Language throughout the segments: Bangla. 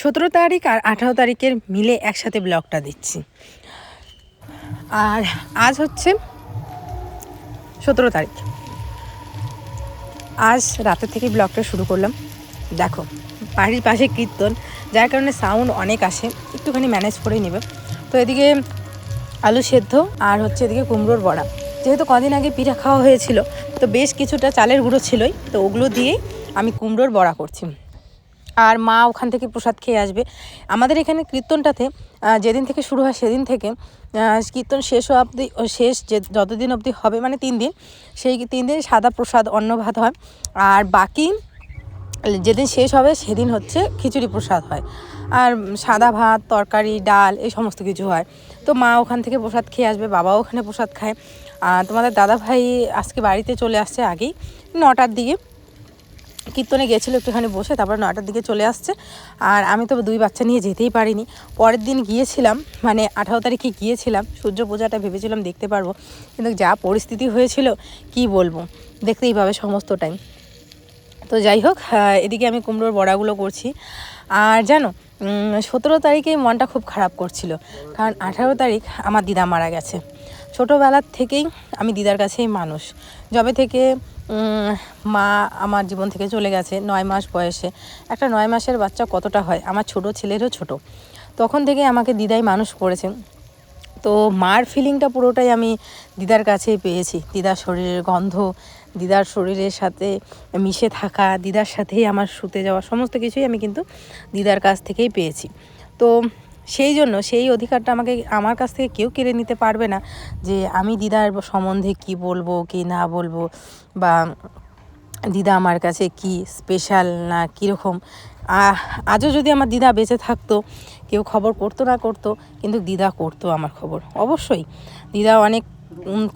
সতেরো তারিখ আর আঠারো তারিখের মিলে একসাথে ব্লগটা দিচ্ছি। আর আজ হচ্ছে সতেরো তারিখ। আজ রাতের থেকে ব্লগটা শুরু করলাম। দেখো, বাড়ির পাশে কীর্তন, যার কারণে সাউন্ড অনেক আসে, একটুখানি ম্যানেজ করেই নেবে। তো এদিকে আলু সেদ্ধ আর হচ্ছে এদিকে কুমড়োর বড়া। যেহেতু কদিন আগে পিঠা খাওয়া হয়েছিল, তো বেশ কিছুটা চালের গুঁড়ো ছিলই, তো ওগুলো দিয়েই আমি কুমড়োর বড়া করছি। আর মা ওখান থেকে প্রসাদ খেয়ে আসবে। আমাদের এখানে কীর্তনটাতে যেদিন থেকে শুরু হয় সেদিন থেকে কীর্তন শেষ অবধি শেষ যে যতদিন অবধি হবে মানে তিন দিন, সেই তিন দিন সাদা প্রসাদ অন্ন ভাত হয়। আর বাকি যেদিন শেষ হবে সেদিন হচ্ছে খিচুড়ি প্রসাদ হয়। আর সাদা ভাত, তরকারি, ডাল, এই সমস্ত কিছু হয়। তো মা ওখান থেকে প্রসাদ খেয়ে আসবে, বাবাও ওখানে প্রসাদ খায়। আর তোমাদের দাদা ভাই আজকে বাড়িতে চলে আসছে আগেই, নটার দিকে। কীর্তনে গেছিল একটুখানি বসে, তারপর নটার দিকে চলে আসছে। আর আমি তো দুই বাচ্চা নিয়ে যেতেই পারিনি। পরের দিন গিয়েছিলাম মানে আঠারো তারিখে গিয়েছিলাম, সূর্য পূজাটা ভেবেছিলাম দেখতে পারব। কিন্তু যা পরিস্থিতি হয়েছিল, কি বলব? দেখতেই পাবে সমস্ত টাইম তো যাই হোক এদিকে আমি কুমড়োর বড়াগুলো করছি। আর জানো সতেরো তারিখে মনটা খুব খারাপ করছিল। কারণ আঠারো তারিখ আমার দিদা মারা গেছে। ছোটোবেলার থেকেই আমি দিদার কাছেই মানুষ। যবে থেকে মা আমার জীবন থেকে চলে গেছে নয় মাস বয়সে। একটা নয় মাসের বাচ্চা কতটা হয়? আমার ছোট ছেলেরও ছোট। তখন থেকে আমাকে দিদাই মানুষ করেছে। তো মার ফিলিংটা পুরোটাই আমি দিদার কাছেই পেয়েছি। দিদার শরীরের গন্ধ, দিদার শরীরের সাথে মিশে থাকা, দিদার সাথেই আমার শুতে যাওয়া, সমস্ত কিছুই আমি কিন্তু দিদার কাছ থেকেই পেয়েছি। তো সেই জন্য সেই অধিকারটা আমাকে, আমার কাছ থেকে কেউ কেড়ে নিতে পারবে না যে আমি দিদার সম্বন্ধে কি বলব, কি না বলব, বা দিদা আমার কাছে কি স্পেশাল না কীরকম। আজও যদি আমার দিদা বেঁচে থাকতো, কেউ খবর করতো না করতো, কিন্তু দিদা করতো আমার খবর, অবশ্যই। দিদা অনেক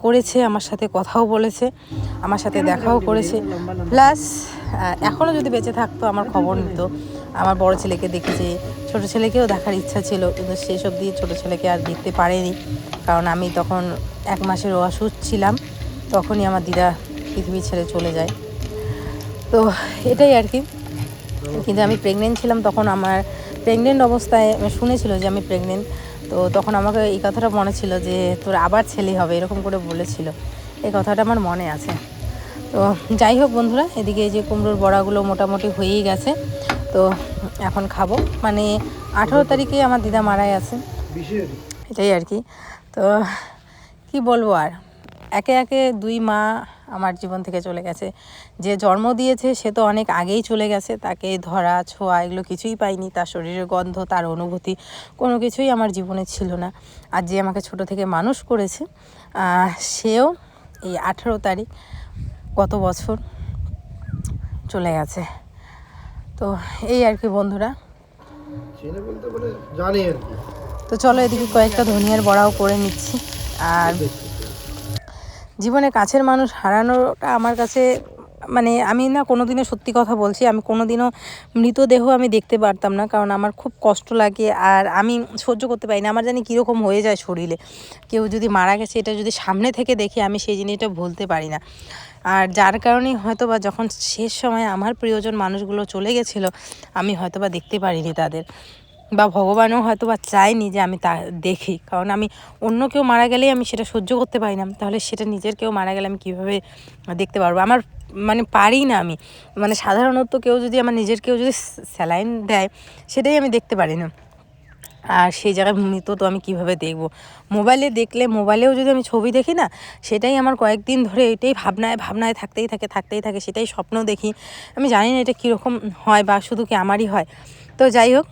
করেছে, আমার সাথে কথাও বলেছে, আমার সাথে দেখাও করেছে। প্লাস এখনও যদি বেঁচে থাকতো, আমার খবর নিত। আমার বড় ছেলেকে দেখেছে। ছোট ছেলেকেও দেখার ইচ্ছা ছিল, কিন্তু সেসব দিয়ে ছোট ছেলেকে আর দেখতে পারেনি। কারণ আমি তখন এক মাসের অসুস্থ ছিলাম, তখনই আমার দিদা পৃথিবী ছেড়ে চলে যায়। তো এটাই আর কি। কিন্তু আমি প্রেগনেন্ট ছিলাম, তখন আমার প্রেগনেন্ট অবস্থায় শুনেছিল যে আমি প্রেগনেন্ট তো তখন আমাকে এই কথাটা মনে ছিল যে, তোর আবার ছেলে হবে, এরকম করে বলেছিল। এই কথাটা আমার মনে আছে। তো যাই হোক বন্ধুরা, এদিকে এই যে কুমড়োর বড়াগুলো মোটামুটি হয়েই গেছে। তো এখন খাব। মানে আঠেরো তারিখে আমার দিদা মারা গেছে এটাই আর কি। তো কি বলব আর? একে একে দুই মা আমার জীবন থেকে চলে গেছে। যে জন্ম দিয়েছে সে তো অনেক আগেই চলে গেছে। তাকে ধরা ছোঁয়া এগুলো কিছুই পাইনি। তার শরীরের গন্ধ তার অনুভূতি কোনো কিছুই আমার জীবনে ছিল না। আর যে আমাকে ছোট থেকে মানুষ করেছে সেও এই আঠেরো তারিখ গত বছর চলে গেছে। তো এই আর কি বন্ধুরা। তো চলো এদিকে কয়েকটা ধনিয়ার বড়াও করে নিচ্ছি। আর জীবনে কাছের মানুষ হারানোটা আমার কাছে মানে আমি না কোনোদিনও সত্যি কথা বলছি, আমি কোনো দিনও মৃতদেহ আমি দেখতে পারতাম না, কারণ আমার খুব কষ্ট লাগে আর আমি সহ্য করতে পারি না। আমার জানি কীরকম হয়ে যায় শরীরে। কেউ যদি মারা গেছে, এটা যদি সামনে থেকে দেখি আমি সেই জিনিসটা ভুলতে পারি না। আর যার কারণেই হয়তো বা যখন শেষ সময় আমার প্রিয়জন মানুষগুলো চলে গেছিল, আমি হয়তো বা দেখতে পারিনি তাদের। বা ভগবানও হয়তো বা চায়নি যে আমি তা দেখি, কারণ আমি অন্য কেউ মারা গেলেই আমি সেটা সহ্য করতে পারি না। তাহলে সেটা নিজের কেউ মারা গেলে আমি কীভাবে দেখতে পারব? আমার মানে পারি না আমি। মানে সাধারণত কেউ যদি আমার নিজের কেউ যদি স্যালাইন দেয়, সেটাই আমি দেখতে পারি না। আর সেই জায়গায় মৃত তো আমি কীভাবে দেখব? মোবাইলে দেখলে, মোবাইলেও যদি আমি ছবি দেখি না, সেটাই আমার কয়েকদিন ধরে এটাই ভাবনায় ভাবনায় থাকতেই থাকে থাকতেই থাকে, সেটাই স্বপ্ন দেখি। আমি জানি না এটা কীরকম হয় বা শুধু কি আমারই হয়। তো যাই হোক,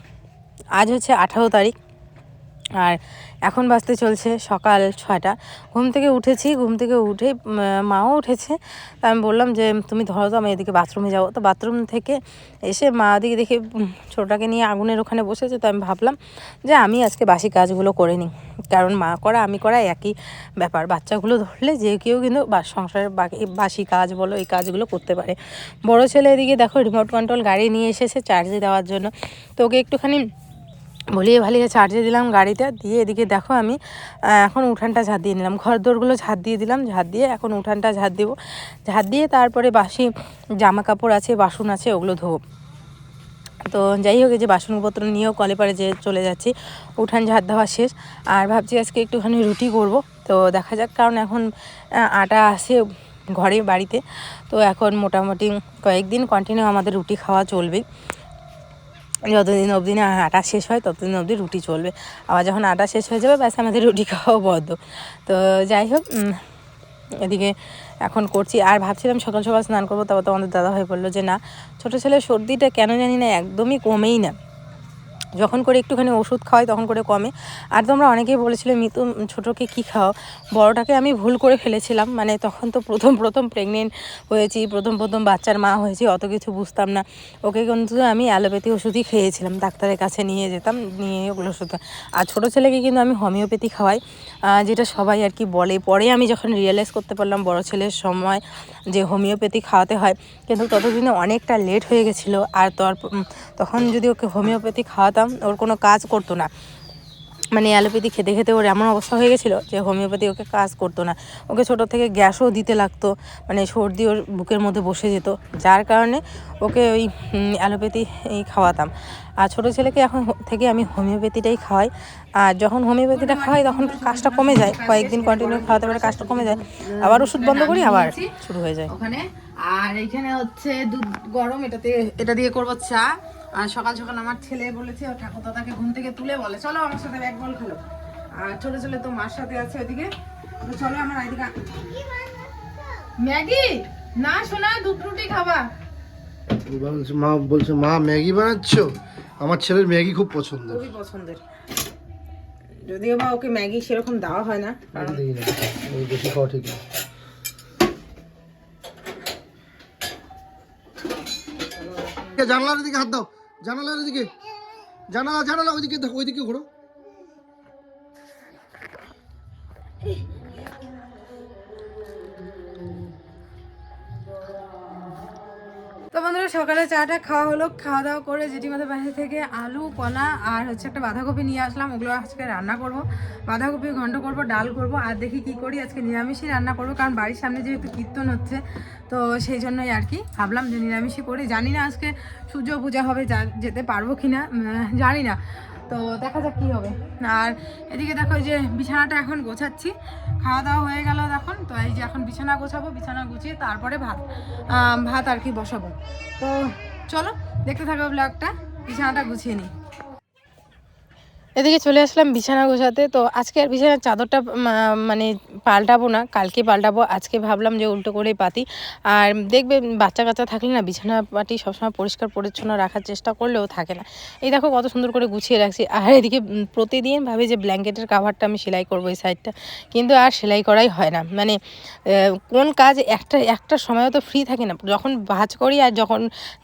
আজ হচ্ছে আঠারো তারিখ। আর এখন বাজতে চলছে সকাল ছয়টা। ঘুম থেকে উঠেছি ঘুম থেকে উঠে মাও উঠেছে। তা আমি বললাম যে তুমি ধরো তো আমি এদিকে বাথরুমে যাব। তো বাথরুম থেকে এসে মা দিকে দেখে উম, ছোটোটাকে নিয়ে আগুনের ওখানে বসেছে। তো আমি ভাবলাম যে আমি আজকে বাসি কাজগুলো করে নিই। কারণ মা করা আমি করা একই ব্যাপার। বাচ্চাগুলো ধরলে যে কেউ কিন্তু সংসারের বাসি কাজ বলো এই কাজগুলো করতে পারে। বড় ছেলে এদিকে দেখো রিমোট কন্ট্রোল গাড়ি নিয়ে এসেছে চার্জে দেওয়ার জন্য। তো ওকে একটুখানি ভলিয়ে ভালিয়ে চার্জে দিলাম গাড়িটা, দিয়ে এদিকে দেখো আমি এখন উঠানটা ঝাঁট দিয়ে নিলাম। ঘর দোরগুলো ঝাঁট দিয়ে দিলাম, ঝাঁট দিয়ে এখন উঠানটা ঝাঁট দেবো। ঝাঁট দিয়ে তারপরে বাসি জামা কাপড় আছে, বাসন আছে, ওগুলো ধোবো। তো যাই হোক যে বাসনপত্র নিয়েও কলে পারে যে চলে যাচ্ছি। উঠান ঝাড় দেওয়া শেষ। আর ভাবছি আজকে একটুখানি রুটি করব। তো দেখা যাক, কারণ এখন আটা আছে ঘরে, বাড়িতে। তো এখন মোটামুটি কয়েকদিন কন্টিনিউ আমাদের রুটি খাওয়া চলবে। যতদিন অবধি না আটা শেষ হয়, ততদিন অবধি রুটি চলবে। আবার যখন আটা শেষ হয়ে যাবে, ব্যাস আমাদের রুটি খাওয়াও বদ্ধ তো যাই হোক এদিকে এখন করছি। আর ভাবছিলাম সকাল সকাল স্নান করব, তারপর তো আমাদের দাদা হয়ে বলল যে, না, ছোটো ছেলের সর্দিটা কেন জানি না, একদমই কমেই না। যখন করে একটুখানি ওষুধ খাওয়াই তখন করে কমে। আর তোমরা অনেকেই বলেছিলে মিতু উম, ছোটোকে কী খাও বড়টাকে আমি ভুল করে ফেলেছিলাম। মানে তখন তো প্রথম প্রথম প্রেগনেন্ট হয়েছি প্রথম প্রথম বাচ্চার মা হয়েছি অত কিছু বুঝতাম না। ওকে কিন্তু আমি অ্যালোপ্যাথি ওষুধই খেয়েছিলাম ডাক্তারের কাছে নিয়ে যেতাম নিয়ে ওগুলো ওষুধ। আর ছোটো ছেলেকে কিন্তু আমি হোমিওপ্যাথি খাওয়াই যেটা সবাই আর কি বলে। পরে আমি যখন রিয়েলাইজ করতে পারলাম বড় ছেলের সময় যে হোমিওপ্যাথি খাওয়াতে হয় কিন্তু ততদিনে অনেকটা লেট হয়ে গেছিল। আর তখন যদি ওকে হোমিওপ্যাথি খাওয়াতাম ওর কোনো কাজ করতো না। মানে অ্যালোপ্যাথি খেতে খেতে ওর এমন অবস্থা হয়ে গেছিল যে হোমিওপ্যাথি ওকে কাজ করতো না। ওকে ছোটো থেকে গ্যাসও দিতে লাগতো মানে সর্দি ওর বুকের মধ্যে বসে যেত, যার কারণে ওকে ওই অ্যালোপ্যাথি এই খাওয়াতাম। আর ছোটো ছেলেকে এখন থেকে আমি হোমিওপ্যাথিটাই খাওয়াই। আর যখন হোমিওপ্যাথিটা খাওয়াই তখন কাজটা কমে যায়, কয়েকদিন কন্টিনিউ খাওয়াতে পারে কাজটা কমে যায়। আবার ওষুধ বন্ধ করি, আবার শুরু হয়ে যায়। ওখানে, আর এখানে হচ্ছে দুধ গরম, এটাতে, এটা দিয়ে করব চা। আর সকাল সকাল আমার ছেলে বলেছে ঠাকুর দাদাকে ঘুম থেকে তুলে বলে চলো আমার সাথে এক বল খেলো। আর ছোট ছেলে তো মার সাথে আছে ওইদিকে। তো চলো আমার এদিকে ম্যাগি? না শোনা দুধ রুটি খাবা। বলছে মা বলছে মা ম্যাগি বানাচ্ছো? আমার ছেলের ম্যাগি খুব পছন্দ খুবই পছন্দের। যদিও বা ওকে ম্যাগি সেরকম দেওয়া হয় না কারণ বেশি খাওয়া ঠিক না। জানালার দিকে হাত দাও। জানালার ওইদিকে জানালা জানালা ওইদিকে ওইদিকে ঘোরো। সকালে চাটা খাওয়া হলো, খাওয়া দাওয়া করে জেঠিমাদের বাসা থেকে আলু, কলা আর হচ্ছে একটা বাঁধাকপি নিয়ে আসলাম। ওগুলো আজকে রান্না করব। বাঁধাকপি, ঘন্ট করব, ডাল করব আর দেখি কি করি। আজকে নিরামিষই রান্না করব, কারণ বাড়ির সামনে যেহেতু কীর্তন হচ্ছে, তো সেই জন্যই আর কি ভাবলাম যে নিরামিষই করি। জানি না আজকে সূর্য পূজা হবে যেতে পারব কি না জানি না। তো দেখা যাক কী হবে। আর এদিকে দেখো এই যে বিছানাটা এখন গোছাচ্ছি। খাওয়া দাওয়া হয়ে গেল এখন। তো এই যে এখন বিছানা গোছাবো, বিছানা গুছিয়ে তারপরে ভাত ভাত আর কি বসাবো। তো চলো, দেখতে থাকো ব্লগটা বিছানাটা গুছিয়ে নিই। এদিকে চলে আসলাম বিছানা গোছাতে। তো আজকে আর বিছানার চাদরটা মানে পাল্টাবো না, কালকে পাল্টাবো, আজকে ভাবলাম যে উল্টো করেই পাতি। আর দেখবে বাচ্চা কাচ্চা থাকলে না বিছানা পাটি সবসময় পরিষ্কার, পরিচ্ছন্ন রাখার চেষ্টা করলেও থাকে না। এই দেখো কত সুন্দর করে গুছিয়ে রাখছি। আর এদিকে প্রতিদিন ভাবি যে ব্ল্যাঙ্কেটের কাভারটা আমি সেলাই করব এই সাইডটা কিন্তু আর সেলাই করাই হয় না। মানে কোন কাজ একটা একটা সময় তো ফ্রি থাকে না। যখন ভাজ করি আর যখন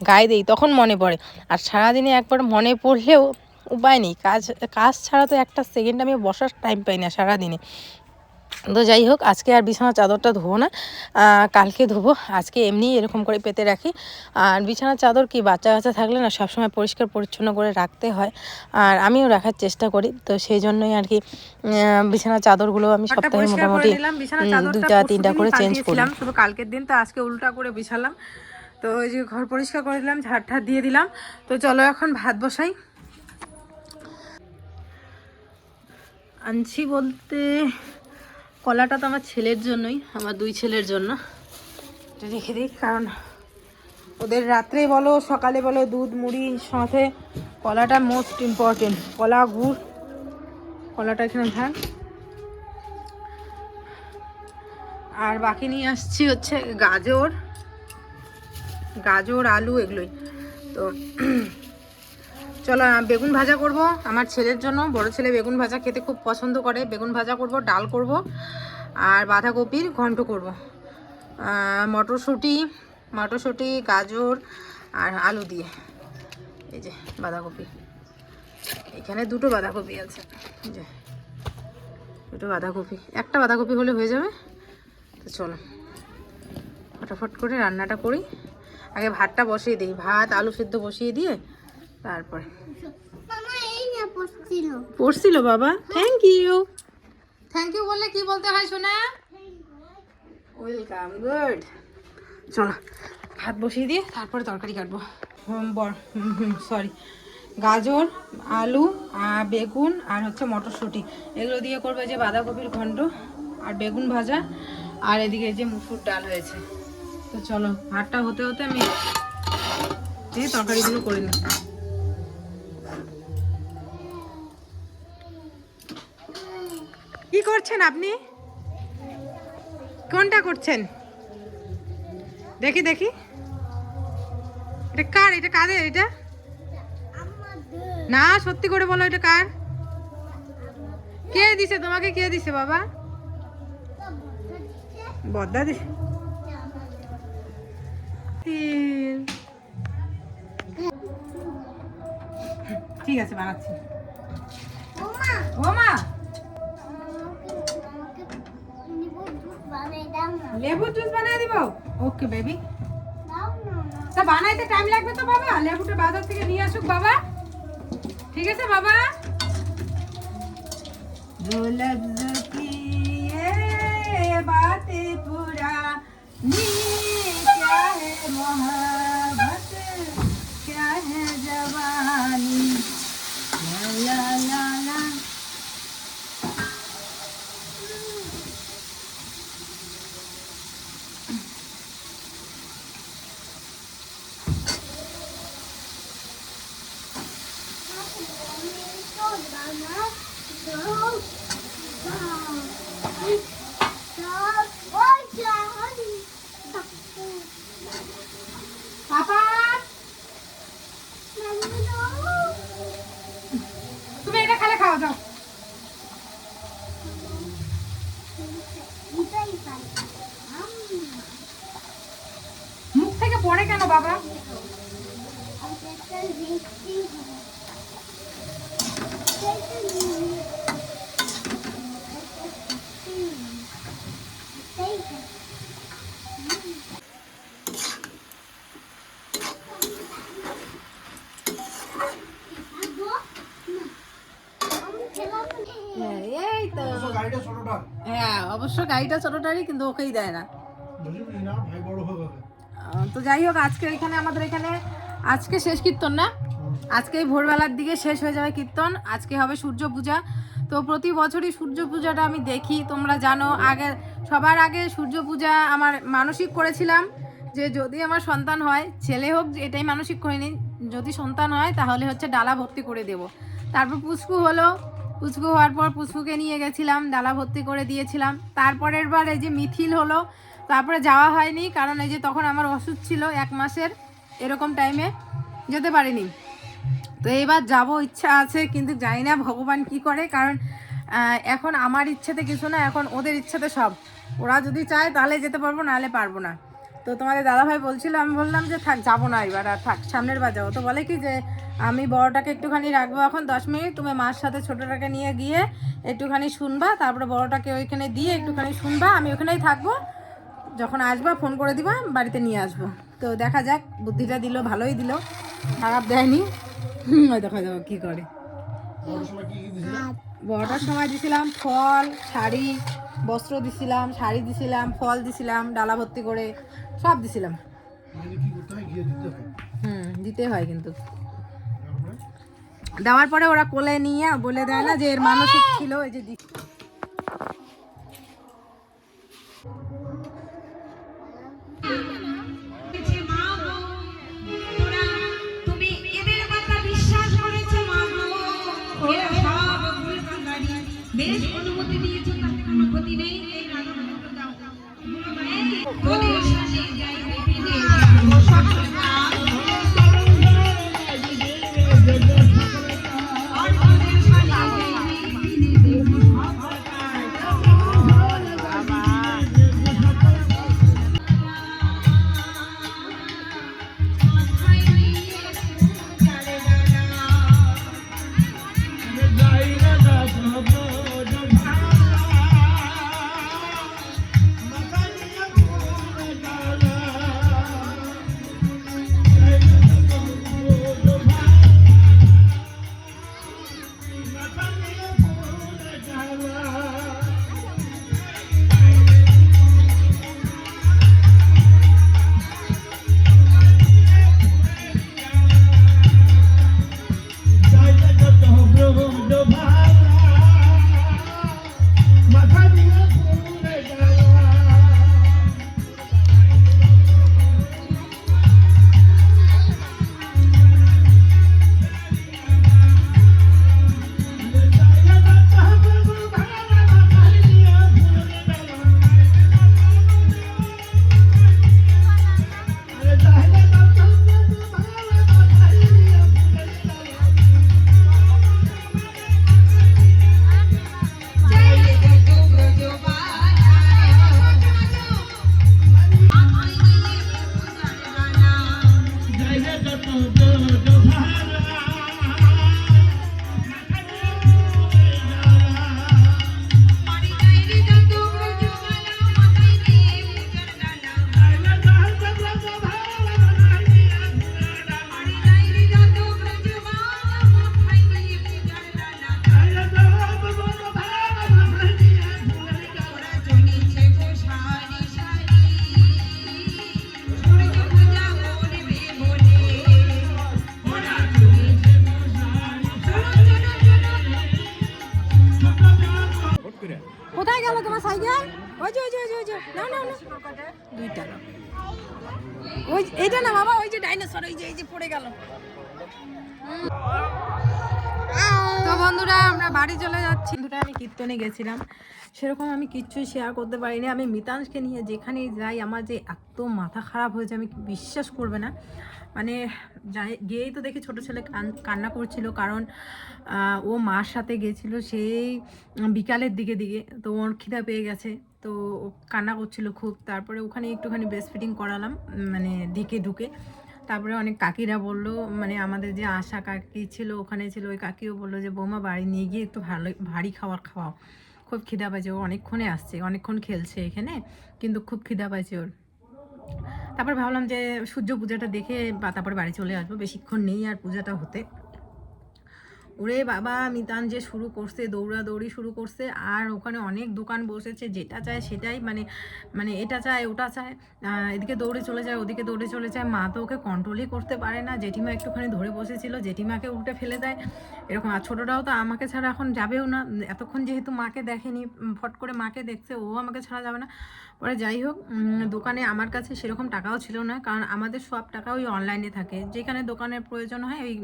গায়ে দিই, তখন মনে পড়ে। আর সারাদিনে একবার মনে পড়লেও উপায় নেই। কাজ কাজ ছাড়া তো একটা সেকেন্ড আমি বসার টাইম পাই না সারাদিনে। তো যাই হোক আজকে আর বিছানা চাদরটা ধোবো না কালকে ধোবো। আজকে এমনি এরকম করে পেতে রাখি। আর বিছানার চাদর কি বাচ্চা কাচ্চা থাকলে না সবসময় পরিষ্কার পরিচ্ছন্ন করে রাখতে হয়। আর আমিও রাখার চেষ্টা করি। তো সেই জন্যই আর কি আহ, বিছানার চাদরগুলো আমি সপ্তাহে মোটামুটি দুটা তিনটা করে চেঞ্জ করি। পাল্টিয়েছিলাম, শুধু কালকের দিন তো আজকে উল্টা করে বিছালাম। তো ওই যে ঘর পরিষ্কার করে দিলাম ঝাড় ঠাড় দিয়ে দিলাম। তো চলো এখন ভাত বসাই। আনছি বলতে কলাটা তো আমার ছেলের জন্যই, আমার দুই ছেলের জন্য। রেখে দিই, কারণ ওদের রাত্রে বলো, সকালে বলো, দুধ, মুড়ি সাথে কলাটা মোস্ট ইম্পর্টেন্ট কলা, গুড়, কলাটা এখানে থাক আর বাকি নিয়ে আসছি হচ্ছে গাজর গাজর, আলু এগুলোই। তো চলো বেগুন ভাজা করব। আমার ছেলের জন্য। বড় ছেলে বেগুন ভাজা খেতে খুব পছন্দ করে। বেগুন ভাজা করব, ডাল করব, আর বাঁধাকপির ঘন্ট করব। মটরশুঁটি মটরশুঁটি, গাজর, আর আলু দিয়ে। এই যে বাঁধাকপি। এখানে দুটো বাঁধাকপি আছে। যে দুটো বাঁধাকপি। একটা বাঁধাকপি হলে হয়ে যাবে। তো চলো, ফটাফট করে রান্নাটা করি। আগে ভাতটা বসিয়ে দিই। ভাত, আলু সেদ্ধ বসিয়ে দিয়ে তারপরে? পড়ছিল। বাবা? থ্যাংক ইউ থ্যাংক ইউ বললে কি বলতে হয় শোনা ওয়েলকাম গুড চলো ভাত বসিয়ে দিয়ে তারপরে তরকারি কাটবো। সরি গাজর আলু আর বেগুন আর হচ্ছে মটরশুঁটি। এগুলো দিয়ে করবে যে বাঁধাকপির ঘন্ট আর বেগুন ভাজা আর এদিকে যে মুসুর ডাল হয়েছে। তো চলো ভাতটা হতে হতে আমি এই তরকারিগুলো করে নিই। করছেন আপনি? কোনটা করছেন? দেখি দেখি। এটা কার? এটা কাদের? এটা? না, সত্যি করে বলো, এটা কার? কে দিছে? তোমাকে কে দিছে, বাবা? বদ্দা দিছে ঠিক আছে, বানাচ্ছি। ও মা লেবুর জুস বানিয়ে দিব ওকে বেবি তা বানাইতে টাইম লাগবে তো বাবা লেবুটা বাজার থেকে নিয়ে আসুক বাবা ঠিক আছে বাবা जो लफ्ज की ये बातें पुरानी क्या है মুখ থেকে পড়ে কেন বাবা এই তো গাড়িটা ছোটটা হ্যাঁ গাড়িটা ছোটটারই কিন্তু ওকেই দেয় না। তো যাই হোক আজকে এখানে আমাদের এখানে আজকে শেষ কীর্তন না? আজকে ভোরবেলার দিকে শেষ হয়ে যাবে কীর্তন। আজকে হবে সূর্য পূজা। তো প্রতি বছরই সূর্য পূজাটা আমি দেখি তোমরা জানো। আগে সবার আগে সূর্য পূজা আমার মানসিক করেছিলাম যে যদি আমার সন্তান হয় ছেলে হোক এটাই মানসিক করিনি। যদি সন্তান হয় তাহলে হচ্ছে ডালা ভর্তি করে দেব। তারপর পুচকু হলো পুচকু হওয়ার পর পুচকুকে নিয়ে গেছিলাম, ডালা ভর্তি করে দিয়েছিলাম। তারপরের বার এই যে মিথিল হলো, তারপরে যাওয়া হয়নি, কারণ এই যে তখন আমার ওষুধ ছিল এক মাসের, এরকম টাইমে যেতে পারিনি। তো এবার যাব, ইচ্ছা আছে, কিন্তু জানি না ভগবান কি করে, কারণ এখন আমার ইচ্ছেতে কিছু না, এখন ওদের ইচ্ছেতে সব। ওরা যদি চায় তাহলে যেতে পারব, নাহলে পারব না। তো তোমাদের দাদাভাই বলছিল আমি বললাম যে থাক যাব না এবার আর থাক সামনের বার যাব তো বলে কি যে আমি বড়টাকে একটুখানি রাখব এখন দশ মিনিট তুমি মার সাথে ছোটোটাকে নিয়ে গিয়ে একটুখানি শুনবা তারপরে বড়টাকে ওইখানে দিয়ে একটুখানি শুনবা আমি ওখানেই থাকব। যখন আসবা ফোন করে দিবা বাড়িতে নিয়ে আসব। তো দেখা যাক বুদ্ধিটা দিল ভালোই দিল খারাপ দেয়নি। দেখা যাব কী করে। বড়টার সময় দিছিলাম ফল শাড়ি বস্ত্র দিছিলাম শাড়ি দিছিলাম ফল দিছিলাম ডালা ভর্তি করে সব দিছিলাম। হুম দিতে হয় কিন্তু। দেওয়ার পরে ওরা কোলে নিয়ে বলে দেয় না যে এর মানসিক ছিল এই যে এই, তোদের সাথে যাই ফিরে তো বন্ধুরা, আমরা বাড়ি চলে যাচ্ছি। বন্ধুরা, আমি কীর্তনে গেছিলাম। সেরকম আমি কিচ্ছুই শেয়ার করতে পারিনি। আমি মিতাংশকে নিয়ে যেখানেই যাই, আমার যে এত মাথা খারাপ হয়েছে, আমি বিশ্বাস করবে না। মানে যাই, গিয়েই তো দেখি ছোট ছেলে কান- কান্না করছিল, কারণ ও মার সাথে গেছিল সেই বিকালের দিকে দিকে। তো ওর খিদা পেয়ে গেছে, তো কান্না করছিল খুব। তারপরে ওখানে একটুখানি ব্রেস্ট ফিডিং করালাম মানে ঢেকে ঢুকে। তারপরে অনেক কাকিরা বলল মানে আমাদের যে আশা কাকি ছিল, ওখানে ছিল, ওই কাকিও বলল যে, বৌমা, বাড়ি নিয়ে গিয়ে একটু ভালো, ভারী খাবার খাওয়াও। খুব খিদা পাইছে, ও অনেকক্ষণে আসছে, অনেকক্ষণ খেলছে এখানে, কিন্তু খুব খিদা পাইছে ওর। তারপর ভাবলাম যে সূর্য পূজাটা দেখে বা তারপরে বাড়ি চলে আসব, বেশিক্ষণ নেই আর পূজাটা হতে। ওরে বাবা, মিতান যে শুরু করছে, দৌড়াদৌড়ি শুরু করছে, আর ওখানে অনেক দোকান বসেছে, যেটা চায় সেটাই মানে মানে এটা চায়, ওটা চায়। এদিকে দৌড়ে চলে যায়, ওদিকে দৌড়ে চলে যায়। মা তো ওকে কন্ট্রোলই করতে পারে না। জেঠিমা একটুখানি ধরে বসেছিল, জেঠিমাকে উল্টে ফেলে দেয়। এরকম, আর ছোটোটাও তো আমাকে ছাড়া এখন যাবেও না। এতক্ষণ যেহেতু মাকে দেখেনি ফট করে মাকে দেখছে, ও আমাকে ছাড়া যাবে না। পরে যাই হোক দোকানে আমার কাছে সেরকম টাকাও ছিল না, কারণ আমাদের সব টাকা ওই অনলাইনে থাকে। যেখানে দোকানের প্রয়োজন হয়, ওই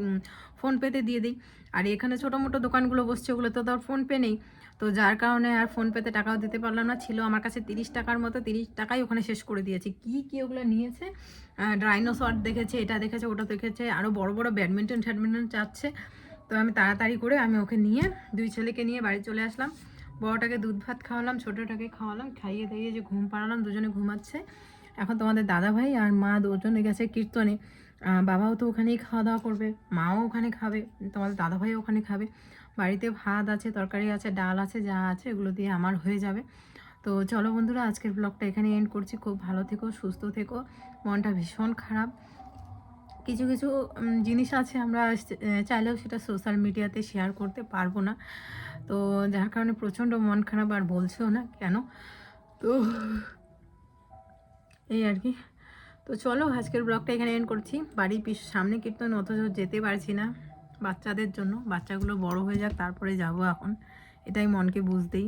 ফোনপেতে দিয়ে দিই। আর এখানে ছোটো মোটো দোকানগুলো বসছে ওগুলো তো ধর ফোনপে নেই। তো যার কারণে আর ফোনপেতে টাকাও দিতে পারলাম না, ছিল আমার কাছে তিরিশ টাকার মতো, তিরিশ টাকাই ওখানে শেষ করে দিয়েছি। কি কি ওগুলো নিয়েছে? ড্রাইনোসর দেখেছে, এটা দেখেছে, ওটা দেখেছে আরও বড় বড় ব্যাডমিন্টন ট্যাডমিন্টন চাচ্ছে। তো আমি তাড়াতাড়ি করে আমি ওকে নিয়ে, দুই ছেলেকে নিয়ে বাড়ি চলে আসলাম। বড়টাকে দুধ ভাত খাওয়ালাম, ছোটোটাকে খাওয়ালাম, খাইয়ে দাইয়ে যে ঘুম পাড়ালাম, দুজনে ঘুমাচ্ছে। এখন তোমাদের দাদা ভাই আর মা দুজনে গেছে কীর্তনে। বাবাও তো ওখানেই খাওয়া দাওয়া করবে, মাও ওখানে খাবে, তোমাদের দাদা ভাইও ওখানে খাবে। বাড়িতে ভাত আছে, তরকারি আছে, ডাল আছে, যা আছে, এগুলো দিয়ে আমার হয়ে যাবে। তো চলো বন্ধুরা, আজকের ব্লগটা এখানে এন্ড করছি। খুব ভালো থেকো, সুস্থ থেকো, মনটা ভীষণ খারাপ। কিছু কিছু জিনিস আছে আমরা চাইলেও সেটা সোশ্যাল মিডিয়াতে শেয়ার করতে পারব না। তো যার কারণে প্রচণ্ড মন খারাপ আর বলছেও না কেন। তো এই আর কি। তো চলো আজকের ব্লগটা এখানে এন্ড করছি। বাড়ির পিস, সামনে কীর্তন, অথচ যেতে পারছি না বাচ্চাদের জন্য। বাচ্চাগুলো বড় হয়ে যাক, তারপরে যাব এখন। এটাই মনকে বুঝতেই।